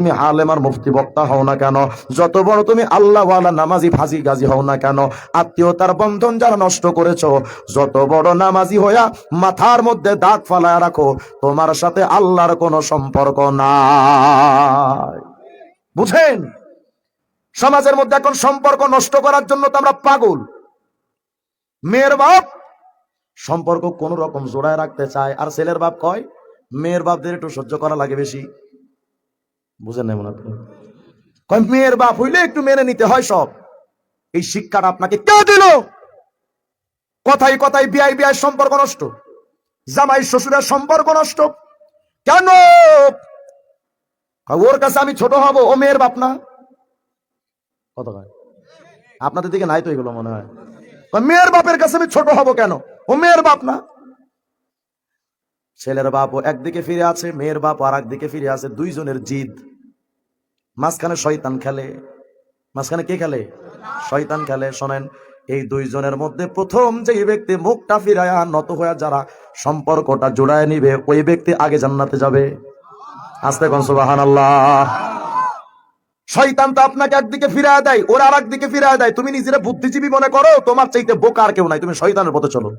তুমি আলেমার মুফতি বক্তা হও না কেন? যত বড় তুমি আল্লাহওয়ালা, নামাজি ফাজি গাজী হও না কেন? আত্মীয়তার বন্ধন যারা নষ্ট করেছ, যত বড় নামাজি হইয়া মাথার মধ্যে দাগ ফালায় রাখো, তোমার সাথে আল্লাহর কোনো সম্পর্ক নাই। বুঝেন? সমাজের মধ্যে এখন সম্পর্ক নষ্ট করার জন্য তো আমরা পাগল। মেয়ের বাপ সম্পর্ক কোন রকম জোড়ায় রাখতে চায়, আর ছেলের বাপ কয়, মেয়ের বাপদের একটু সহ্য করা লাগে বেশি। বুঝেন নাই মনে? কয়, মেয়ের বাপ হইলে একটু মেনে নিতে হয় সব। এই শিক্ষাটা আপনাকে কে দিল? কথাই কথাই বিয়াই বিয়াই সম্পর্ক নষ্ট জামাই শ্বশুরের সম্পর্ক নষ্ট। কেন? ওর কাছে আমি ছোট হব, ও মেয়ের বাপ না। কত আপনাদের দিকে নাই তো এগুলো মনে হয়। মেয়ের বাপের কাছে আমি ছোট হব কেন? ও মেয়ের বাপ না? ছেলের বাপও একদিকে ফিরে আছে, মেয়ের বাপ আর একদিকে ফিরে আছে, দুইজনের জিদ। মাঝখানে শয়তান খেলে। মাঝখানে কে খেলে? শয়তান খেলে। শোনেন, এই দুইজনের মধ্যে প্রথম যে ব্যক্তি মুখটা ফিরায়া নত হয়ে যারা সম্পর্কটা জোড়ায় নিবে, ওই ব্যক্তি আগে জান্নাতে যাবে। আস্তে কোন সুবাহান আল্লাহ শয়তান তো আপনাকে একদিকে ফিরায় দেয়, ওরা আর একদিকে ফিরায় দেয়। তুমি নিজেরা বুদ্ধিজীবী মনে করো, তোমার চাইতে বোকার কেউ নাই। তুমি শয়তানের পথে চলো।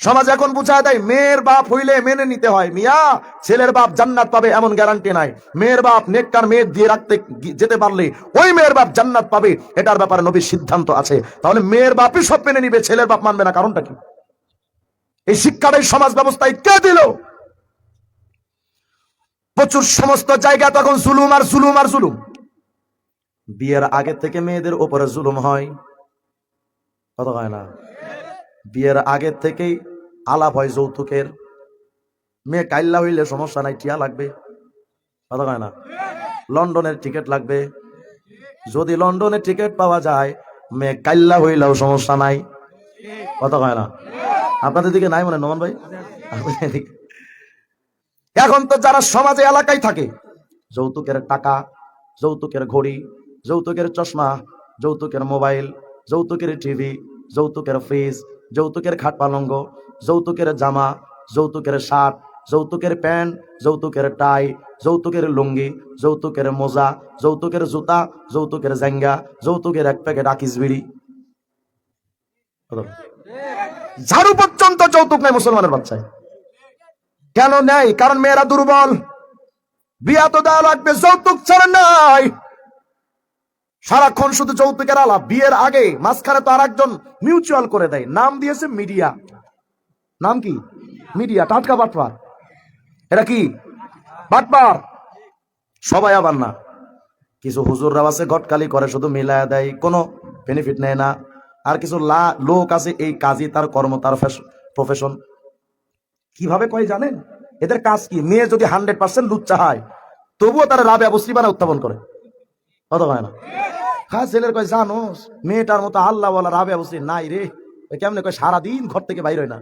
সমাজ এখন বুঝায় দেয়, মেয়ের বাপ হইলে মেনে নিতে হয়। মিয়া, ছেলের বাপ জান্নাত পাবে এমন গ্যারান্টি নাই। মেয়ের বাপ নেককার মেয়ে দিয়ে রাখতে যেতে পারলে ওই মেয়ের বাপ জান্নাত পাবে, এটার ব্যাপারে নবীর সিদ্ধান্ত আছে। তাহলে মেয়ের বাপই সব মেনে নিবে, ছেলের বাপ মানবে না, কারণটা কি? এই শিক্ষাটাই সমাজ ব্যবস্থায় কে দিল? প্রচুর সমস্ত জায়গা তখন জুলুম আর জুলুম আর জুলুম। বিয়ের আগে থেকে মেয়েদের উপরে জুলুম হয়। কথা হয় না? বিয়ের আগে থেকেই আলাপ হয় যৌতুকের। মেয়ে কাইল্লা হইলে সমস্যা নাই, টিয়া লাগবে। কথা কয় না? লন্ডনের টিকিট লাগবে। যদি লন্ডনের টিকিট পাওয়া যায়, মেয়ে কাইল্লা হইলেও সমস্যা নাই। কথা কয় না? আপনাদের দিকে নাই মনে নমন ভাই? এখন তো যারা সমাজে এলাকায় থাকে, যৌতুকের টাকা, যৌতুকের ঘড়ি, যৌতুকের চশমা, যৌতুকের মোবাইল, যৌতুকের টিভি, যৌতুকের ফ্রিজ যৌতুকের খাট পালঙ্গ, যৌতুকের জামা, যৌতুকের শার্ট, যৌতুকের প্যান্ট, যৌতুকের টাই, যৌতুকের লুঙ্গি, যৌতুকের মোজা, যৌতুকের জুতা, যৌতুকের জাঙ্গা যৌতুকের এক প্যাকেট আকিস বিড়ি। ঝাড়ু পর্যন্ত যৌতুক নাই মুসলমানের বাচ্চায়। কেন নেই কারণ মেয়েরা দুর্বল। বিয়া তো দেওয়া লাগবে, যৌতুক ছাড়া নাই। সারাক্ষণ শুধু যৌতুকের আলাপ। বিয়ের আগে মাঝখানে তো আর একজন মিউচুয়াল করে দেয়। নাম দিয়েছে মিডিয়া। নাম কি? মিডিয়া, টাটকা বাটপার। এটা কি? বাটপার। সবাই আবার না। কিছু হুজুররাও আছে, গটকালি করে, শুধু মিলায় দেয়, কোনো বেনিফিট নেয় না। আর কিছু লা- লোক আছে, এই কাজই তার কর্ম, তার প্রফেশন কীভাবে কয় জানেন? এদের কাজ কি? মেয়ে যদি হান্ড্রেড পার্সেন্ট লুচ্চা হয়, তবুও তারা রাবে অবস্থি উত্থাপন করে। কত হয় না? হ্যাঁ ছেলের কয় জানো মেয়েটার মতো আল্লাহ বলা রাবে অবশ্যই নাই রে। কেমনে কয়, সারাদিন ঘর থেকে বাইর হয় না।